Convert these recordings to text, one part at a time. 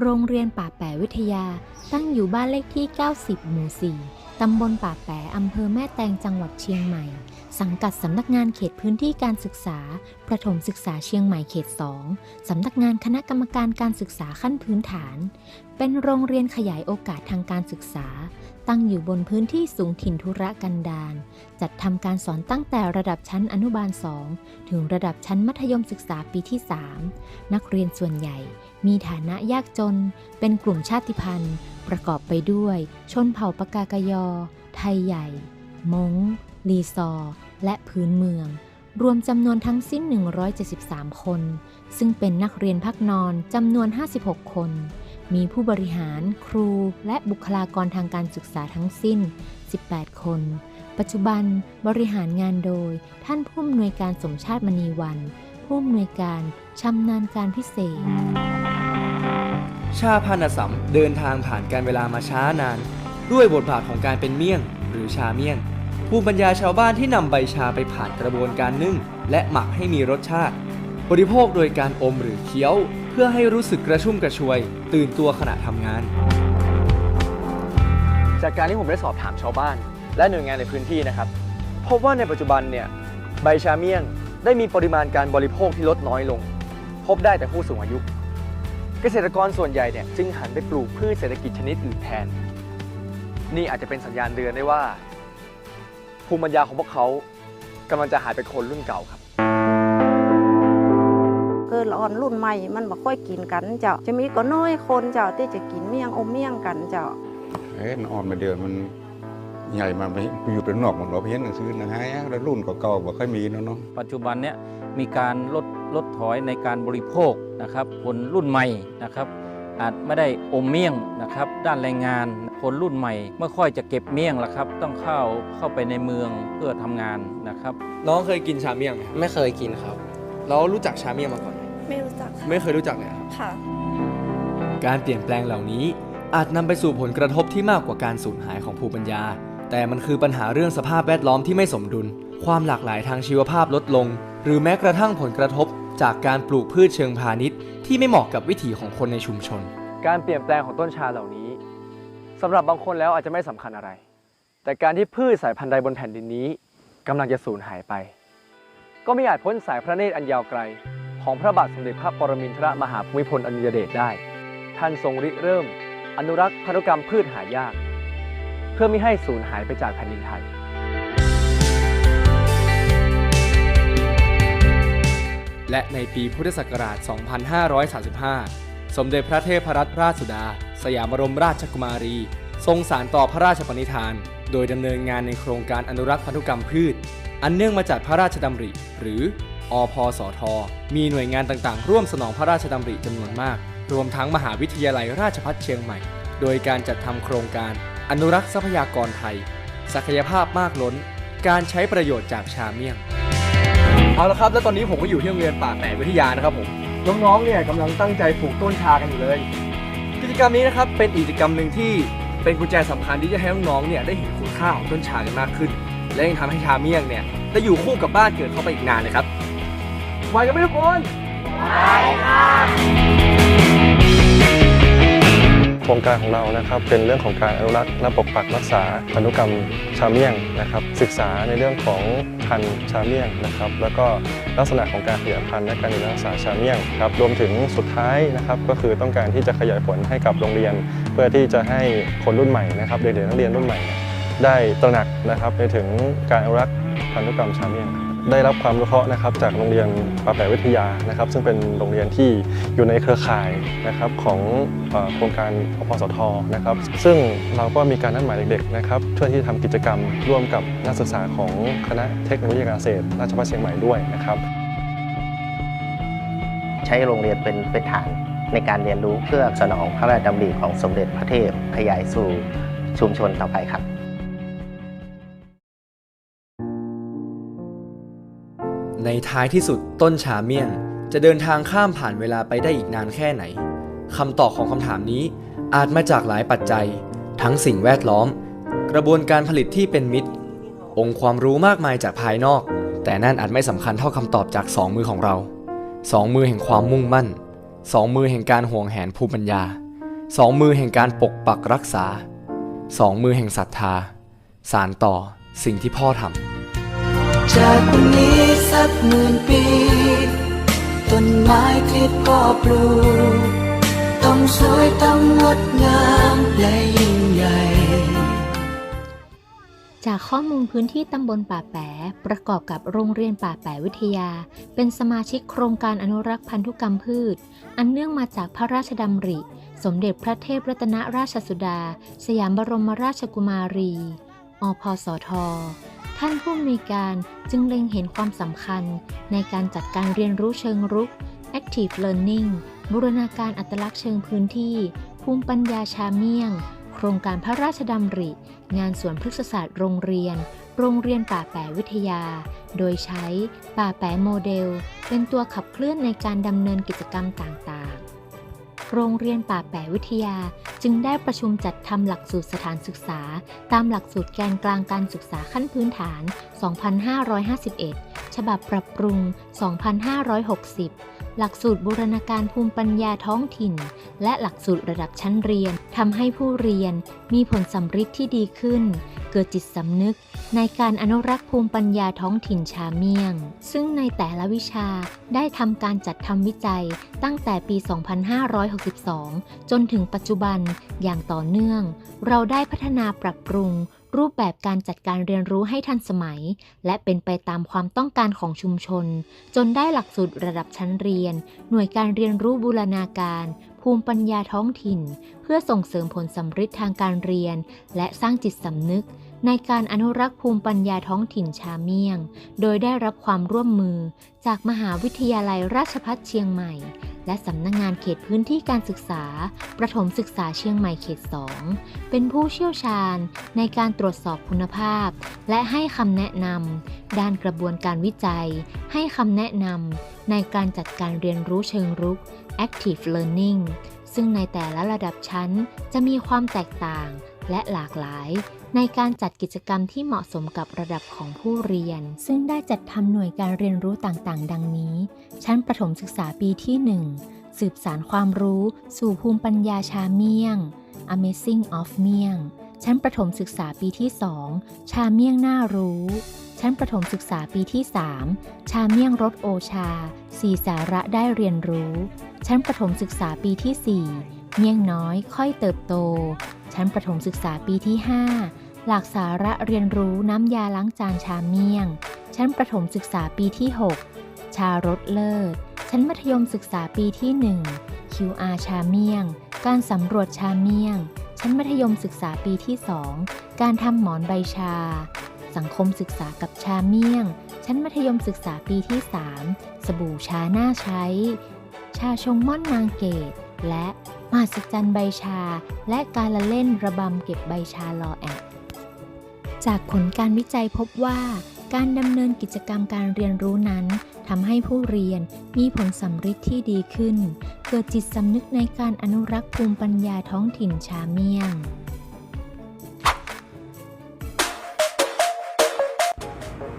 โรงเรียนป่าแปะวิทยาตั้งอยู่บ้านเลขที่ 90 หมู่ 4 ตำบลป่าแปะอำเภอแม่แตงจังหวัดเชียงใหม่ สังกัดสำนักงานเขตพื้นที่การศึกษา ประถมศึกษาเชียงใหม่เขต 2 สำนักงานคณะกรรมการการศึกษาขั้นพื้นฐาน เป็นโรงเรียนขยายโอกาสทางการศึกษา ตั้งอยู่บนพื้นที่สูงถิ่นธุระกันดารจัดทำการสอนตั้งแต่ระดับชั้นอนุบาล 2 ถึงระดับชั้นมัธยมศึกษาปีที่ 3 นักเรียนส่วนใหญ่ มีฐานะยากจน เป็นกลุ่มชาติพันธุ์ ประกอบไปด้วย ชนเผ่าปากากยอ ไทยใหญ่ มงลีซอ และพื้นเมือง รวมจำนวนทั้งสิ้น 173 คน ซึ่งเป็นนักเรียนพักนอนจำนวน 56 คน มีผู้บริหาร ครู และบุคลากรทางการศึกษาทั้งสิ้น 18 คนปัจจุบันบริหารงานโดยท่านผู้อำนวยการสมชาติมณีวัน ผู้อำนวยการชำนาญการพิเศษ ชาพานาสัมเดินทางผ่านการเวลามาช้านาน ด้วยบทบาทของการเป็นเมี่ยง หรือชาเมี่ยง ภูมิปัญญาชาวบ้านที่นำใบชาไปผ่านกระบวนการนึ่ง และหมักให้มีรสชาติ บริโภคโดยการอมหรือเคี้ยว เพื่อให้รู้สึกกระชุ่มกระชวย ตื่นตัวขณะทำงาน จากการที่ผมได้สอบถามชาวบ้าน และหน่วยงานในพื้นที่นะครับพบว่าในปัจจุบันเนี่ยใบชาเมี่ยงได้มีปริมาณการบริโภคที่ลดน้อยลง พบได้แต่ผู้สูงอายุ เกษตรกรส่วนใหญ่เนี่ยจึงหันไปปลูกพืชเศรษฐกิจชนิดอื่นแทน นี่อาจจะเป็นสัญญาณเตือนได้ว่า ภูมิปัญญาของพวกเขากำลังจะหายไปคนรุ่นเก่าครับเกิดละอ่อนรุ่นใหม่มันบ่ค่อยกินกันเจ้าจะมีก็น้อยคนเจ้าที่จะกินเมี่ยงอมเมี่ยงกันเจ้าเอ้ยมันอ่อนมาเดือนมันใหญ่มาไปอยู่เป็นนอกมันเราไปเห็นหนังสือนะฮะแล้วรุ่นเก่าๆบ่ค่อยมีแล้วเนาะปัจจุบันเนี้ย มีการลดลดถอยในการบริโภคนะครับคนรุ่นใหม่นะครับ อาจไม่ได้อมเมี่ยงนะครับ ด้านแรงงานคนรุ่นใหม่ไม่ค่อยจะเก็บเมี่ยงละครับ ต้องเข้าเข้าไปในเมืองเพื่อทำงานนะครับ น้องเคยกินชาเมี่ยงไหมครับไม่เคยกินครับแล้วรู้จักชาเมี่ยงมาก่อนไหมไม่รู้จักค่ะไม่เคยรู้จักเลยครับค่ะ การเปลี่ยนแปลงเหล่านี้อาจนำไปสู่ผลกระทบที่มากกว่าการสูญหายของภูมิปัญญา แต่มันคือปัญหาเรื่องสภาพแวดล้อมที่ไม่สมดุล ความหลากหลายทางชีวภาพลดลง หรือแม้กระทั่งผลกระทบจากการปลูกพืชเชิงพาณิชย์ ที่ไม่เหมาะกับวิถีของคนในชุมชน การเปลี่ยนแปลงของต้นชาเหล่านี้สำหรับบางคนแล้วอาจจะไม่สำคัญอะไร แต่การที่พืชสายพันธุ์ใดบนแผ่นดินนี้กำลังจะสูญหายไป ก็ไม่อาจพ้นสายพระเนตรอันยาวไกล ของพระบาทสมเด็จพระปรมินทรมหาภูมิพลอดุลยเดชได้ ท่านทรงริเริ่ม อนุรักษ์พันธุกรรมพืชหายาก เพื่อไม่ให้สูญหายไปจากแผ่นดินไทย และในปีพุทธศักราช 2535 สมเด็จพระเทพรัตนราชสุดา สยามบรมราชกุมารี ทรงสารต่อพระราชปณิธาน โดยดำเนินงานในโครงการอนุรักษ์พันธุกรรมพืช อันเนื่องมาจากพระราชดำริ หรืออพสท มีหน่วยงานต่างๆ ร่วมสนองพระราชดำริจำนวนมาก รวมทั้งมหาวิทยาลัยราชภัฏเชียงใหม่ โดยการจัดทำโครงการ อนุรักษ์ทรัพยากรไทย ศักยภาพมากล้น การใช้ประโยชน์จากชาเมี่ยง เอาละครับ แล้วตอนนี้ผมก็อยู่ที่โรงเรียนป่าแปะวิทยานะครับผมน้องๆเนี่ยกำลังตั้งใจปลูกต้นชากันอยู่เลย กิจกรรมนี้นะครับเป็นกิจกรรมหนึ่งที่เป็นกุญแจสำคัญที่จะให้น้องๆเนี่ยได้เห็นคุณค่าของต้นชากันมากขึ้น และยังทำให้ชาเมี่ยงเนี่ยได้อยู่คู่กับบ้านเกิดเข้าไปอีกนานเลยครับไหวกันไหมทุกคนไหวค่ะ โครงการของเรานะครับเป็นเรื่องของการอนุรักษ์และปกปักรักษาพันธุกรรมชาเมี่ยงนะครับศึกษาในเรื่องของพันธุ์ชาเมี่ยงนะครับแล้วก็ลักษณะของการขยายพันธุ์และการดูแลรักษาชาเมี่ยงครับรวมถึงสุดท้ายนะครับก็คือต้องการที่จะขยายผลให้กับโรงเรียน เพื่อที่จะให้คนรุ่นใหม่นะครับเด็กๆนักเรียนรุ่นใหม่ ได้ตระหนักนะครับไปถึงการอนุรักษ์พันธุกรรมชาเมี่ยงครับ ได้รับความรู้เคราะห์นะครับจากโรงเรียนป่าแปะวิทยานะครับ ซึ่งเป็นโรงเรียนที่อยู่ในเครือข่ายนะครับของโครงการอพสทนะครับ ซึ่งเราก็มีการนัดหมายเด็กๆนะครับเพื่อที่จะทำกิจกรรมร่วมกับนักศึกษาของคณะเทคโนโลยีการเกษตร ราชภัฏเชียงใหม่ด้วยนะครับ ใช้โรงเรียนเป็นเป็นฐานในการเรียนรู้เพื่อสนองพระราชดำริของสมเด็จพระเทพขยายสู่ชุมชนต่อไปครับ ในท้ายที่สุดต้นชาเมียงจะเดินทางข้ามผ่านเวลาไปได้อีกนานแค่ไหนคำตอบของคำถามนี้อาจมาจากหลายปัจจัย ทั้งสิ่งแวดล้อม กระบวนการผลิตที่เป็นมิตร องค์ความรู้มากมายจากภายนอก แต่นั่นอาจไม่สำคัญเท่าคำตอบจากสองมือของเราสองมือแห่งความมุ่งมั่นสองมือแห่งการห่วงแหนภูมิปัญญาสองมือแห่งการปกปักรักษาสองมือแห่งศรัทธา สารต่อสิ่งที่พ่อทำ จากวันนี้สักหมื่นปี ต้นไม้ที่พ่อปลูก ต้องสวยต้องงดงามและยิ่งใหญ่ จากข้อมูลพื้นที่ตำบลป่าแปะประกอบกับโรงเรียนป่าแปะวิทยา เป็นสมาชิกโครงการอนุรักษ์พันธุกรรมพืช อันเนื่องมาจากพระราชดำริ สมเด็จพระเทพรัตนราชสุดา สยามบรมราชกุมารี อพสท ท่านผู้อำนวยการจึงเล็งเห็นความสำคัญในการจัดการเรียนรู้เชิงรุก Active Learning บูรณาการอัตลักษณ์เชิงพื้นที่ ภูมิปัญญาชาเมี่ยง โครงการพระราชดำริ งานสวนพฤกษศาสตร์โรงเรียน โรงเรียนป่าแปะวิทยา โดยใช้ป่าแปะโมเดล เป็นตัวขับเคลื่อนในการดำเนินกิจกรรมต่างๆ โรงเรียนป่าแปะวิทยา จึงได้ประชุมจัดทำหลักสูตรสถานศึกษา ตามหลักสูตรแกนกลางการศึกษาขั้นพื้นฐาน 2551 ฉบับปรับปรุง 2560 หลักสูตรบูรณาการภูมิปัญญาท้องถิ่น และหลักสูตรระดับชั้นเรียนทำให้ผู้เรียนมีผลสัมฤทธิ์ที่ดีขึ้น เกิดจิตสำนึก ในการอนุรักษ์ภูมิปัญญาท้องถิ่นชาเมียง ซึ่งในแต่ละวิชาได้ทำการจัดทำวิจัยตั้งแต่ปี 2562 จนถึงปัจจุบันอย่างต่อเนื่อง เราได้พัฒนาปรับปรุง รูปแบบการจัดการเรียนรู้ให้ทันสมัย และเป็นไปตามความต้องการของชุมชน จนได้หลักสูตรระดับชั้นเรียน หน่วยการเรียนรู้บูรณาการ ภูมิปัญญาท้องถิ่น เพื่อส่งเสริมผลสำฤทธิ์ทางการเรียน และสร้างจิตสำนึก ในการอนุรักษ์ภูมิปัญญาท้องถิ่นชาเมียง โดยได้รับความร่วมมือจากมหาวิทยาลัยราชภัฏเชียงใหม่ และสำนักงงานเขตพื้นที่การศึกษา ประถมศึกษาเชียงใหม่เขต 2 เป็นผู้เชี่ยวชาญในการตรวจสอบคุณภาพ และให้คำแนะนำด้านกระบวนการวิจัย ให้คำแนะนำในการจัดการเรียนรู้เชิงรุก Active Learning ซึ่งในแต่ละระดับชั้นจะมีความแตกต่างและหลากหลาย ในการจัดกิจกรรมที่เหมาะสมกับระดับของผู้เรียน ซึ่งได้จัดทำหน่วยการเรียนรู้ต่างๆ ดังนี้ ชั้นประถมศึกษาปีที่ 1 สืบสารความรู้ สู่ภูมิปัญญาชาเมี่ยง Amazing of เมี่ยง ชั้นประถมศึกษาปีที่ 2 ชาเมี่ยงน่ารู้ ชั้นประถมศึกษาปีที่ 3 ชาเมี่ยงรสโอชาสีสาระได้เรียนรู้ ชั้นประถมศึกษาปีที่ 4 เมี่ยงน้อย ค่อยเติบโต ชั้นประถมศึกษาปีที่ 5 หลักสาระเรียนรู้น้ำยาล้างจานชาเมี่ยง ชั้นประถมศึกษาปีที่ 6 ชารสเลิศ ชั้นมัธยมศึกษาปีที่ 1 QR ชาเมี่ยง การสำรวจชาเมี่ยง ชั้นมัธยมศึกษาปีที่ 2 การทำหมอนใบชา สังคมศึกษากับชาเมี่ยง ชั้นมัธยมศึกษาปีที่ 3 สบู่ชาหน้าใช้ ชาชงม่อนนางเกต และมหัศจรรย์ใบชา และการละเล่นระบำเก็บใบชาลอแอด จากผลการวิจัยพบว่า การดำเนินกิจกรรมการเรียนรู้นั้นทำให้ผู้เรียนมีผลสัมฤทธิ์ที่ดีขึ้น เกิดจิตสำนึกในการอนุรักษ์ภูมิปัญญาท้องถิ่นชาเมียง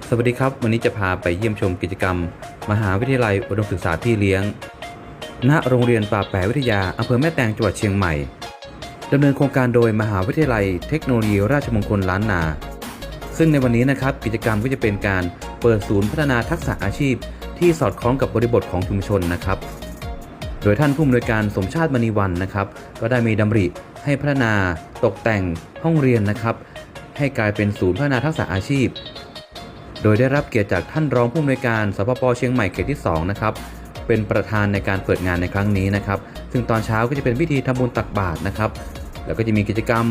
สวัสดีครับ วันนี้จะพาไปเยี่ยมชมกิจกรรม มหาวิทยาลัยอุดมศึกษาที่เลี้ยง ณ โรงเรียนป่าแปะวิทยาอำเภอแม่แตงจังหวัดเชียงใหม่ดำเนินโครงการโดยมหาวิทยาลัยเทคโนโลยีราชมงคลล้านนา ซึ่งในวันนี้นะครับกิจกรรมก็จะเป็นการเปิดศูนย์พัฒนาทักษะอาชีพ ที่สอดคล้องกับบริบทของชุมชนนะครับ โดยท่านผู้อำนวยการสมชาติมณีวันนะครับ ก็ได้มีดำริให้พัฒนาตกแต่งห้องเรียนนะครับ ให้กลายเป็นศูนย์พัฒนาทักษะอาชีพ โดยได้รับเกียรติจากท่านรองผู้อำนวยการสปปเชียงใหม่เขตที่ 2 นะครับเป็นประธานในการเปิดงานในครั้งนี้นะครับ ซึ่งตอนเช้าก็จะเป็นพิธีทำบุญตักบาตรนะครับ แล้วก็จะมีกิจกรรม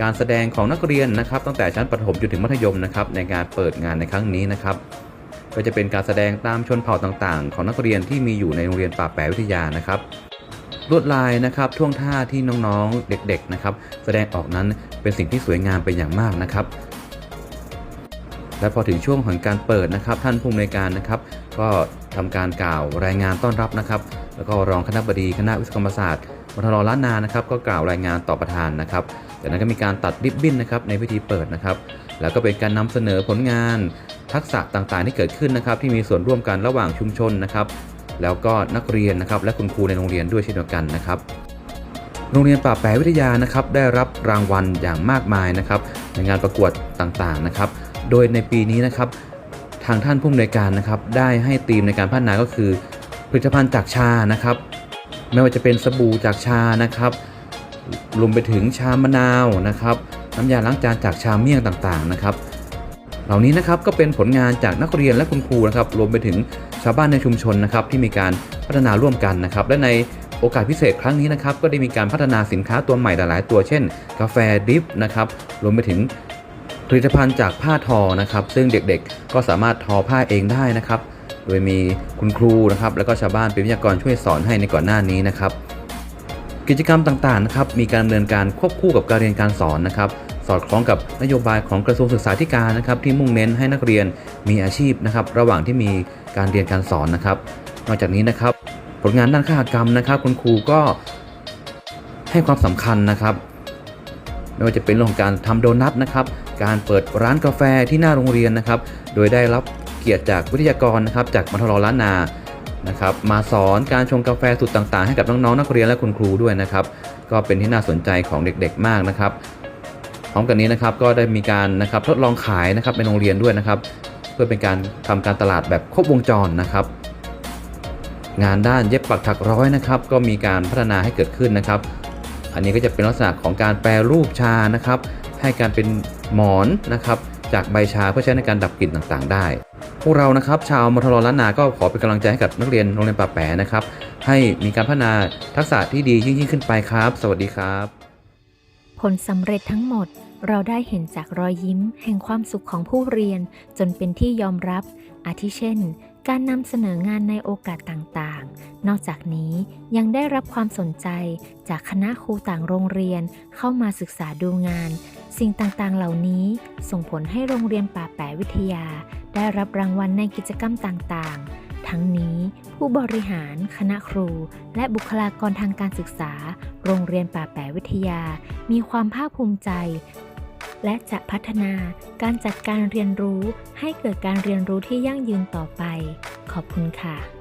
การแสดงของนักเรียนนะครับ ตั้งแต่ชั้นประถมจนถึงมัธยมนะครับในการเปิดงานในครั้งนี้นะครับก็จะเป็นการแสดงตามชนเผ่าต่างๆ ของนักเรียนที่มีอยู่ในโรงเรียนป่าแปะวิทยานะครับลวดลายนะครับท่วงท่าที่น้องๆเด็กๆนะครับแสดงออกนั้นเป็นสิ่งที่สวยงามเป็นอย่างมากนะครับ และพอถึงช่วงของการเปิดนะครับ ท่านผู้อำนวยการนะครับ ก็ทำการกล่าวรายงานต้อนรับนะครับ แล้วก็รองคณะบดีคณะวิศวกรรมศาสตร์ มทรล้านนานะครับก็กล่าวรายงานต่อประธานนะครับจากนั้นก็มีการตัดริบบิ้นนะครับในพิธีเปิดนะครับแล้วก็เป็นการนำเสนอผลงานทักษะต่างๆที่เกิดขึ้นนะครับ ที่มีส่วนร่วมกันระหว่างชุมชนนะครับแล้วก็นักเรียนนะครับและคุณครูในโรงเรียนด้วยเช่นเดียวกันนะครับ โรงเรียนป่าแปรวิทยานะครับได้รับรางวัลอย่างมากมายนะครับในงานประกวดต่างๆนะครับ โดยในปีนี้นะครับทางท่านผู้อำนวยการนะครับได้ให้ธีมในการพัฒนาก็คือผลิตภัณฑ์จากชานะครับ ไม่ว่าจะเป็นสบู่จากชานะครับรวมไปถึงชามะนาวนะครับน้ำยาล้างจานจากชาเมี่ยงต่างๆนะครับ เหล่านี้นะครับก็เป็นผลงานจากนักเรียนและคุณครูนะครับรวมไปถึงชาวบ้านในชุมชนนะครับที่มีการพัฒนาร่วมกันนะครับ และในโอกาสพิเศษครั้งนี้นะครับก็ได้มีการพัฒนาสินค้าตัวใหม่หลายๆตัวเช่น กาแฟดริฟนะครับรวมไปถึงผลิตภัณฑ์จากผ้าทอนะครับ ซึ่งเด็กๆก็สามารถทอผ้าเองได้นะครับ โดยมีคุณครูนะครับ แล้วก็ชาวบ้านเป็นวิทยากรช่วยสอนให้ในก่อนหน้านี้นะครับ กิจกรรมต่างๆนะครับมีการดำเนินการควบคู่กับการเรียนการสอนนะครับ สอดคล้องกับนโยบายของกระทรวงศึกษาธิการนะครับ ที่มุ่งเน้นให้นักเรียนมีอาชีพนะครับ ระหว่างที่มีการเรียนการสอนนะครับ นอกจากนี้นะครับ ผลงานด้านคหกรรมนะครับ คุณครูก็ให้ความสำคัญนะครับไม่ว่าจะเป็นเรื่องของการทำโดนัทนะครับ การเปิดร้านกาแฟที่หน้าโรงเรียนนะครับ โดยได้รับ เกียรติจากวิทยากรนะครับจากมทรล้านนานะครับมาสอนการชงกาแฟสูตรต่างๆ ให้กับน้องๆนักเรียนและคุณครูด้วยนะครับก็เป็นที่น่าสนใจของเด็กๆมากนะครับ พร้อมกันนี้นะครับก็ได้มีการนะครับทดลองขายนะครับในโรงเรียนด้วยนะครับ เพื่อเป็นการทำการตลาดแบบครบวงจรนะครับงานด้านเย็บปักถักร้อยนะครับ ก็มีการพัฒนาให้เกิดขึ้นนะครับ อันนี้ก็จะเป็นลักษณะของการแปรรูปชานะครับ ให้การเป็นหมอนนะครับ จากใบชาเพื่อใช้ในการดับกลิ่นต่างๆ ได้ พวกเรานะครับชาวมทรล้านนาก็ขอเป็นกำลังใจให้กับนักเรียนโรงเรียนป่าแปะนะครับ ให้มีการพัฒนาทักษะที่ดียิ่งๆขึ้นไปครับ สวัสดีครับ ผลสำเร็จทั้งหมดเราได้เห็นจากรอยยิ้ม แห่งความสุขของผู้เรียน จนเป็นที่ยอมรับ อาทิเช่น การนำเสนองานในโอกาสต่างๆ นอกจากนี้ยังได้รับความสนใจจากคณะครูต่างโรงเรียนเข้ามาศึกษาดูงาน สิ่งต่างๆ เหล่านี้ส่งผลให้โรงเรียนป่าแปะวิทยา ได้รับรางวัลในกิจกรรมต่างๆ ทั้งนี้ผู้บริหาร คณะครู และบุคลากรทางการศึกษา โรงเรียนป่าแปะวิทยา มีความภาคภูมิใจ และจะพัฒนาการจัดการเรียนรู้ให้เกิดการเรียนรู้ที่ยั่งยืนต่อไป ขอบคุณค่ะ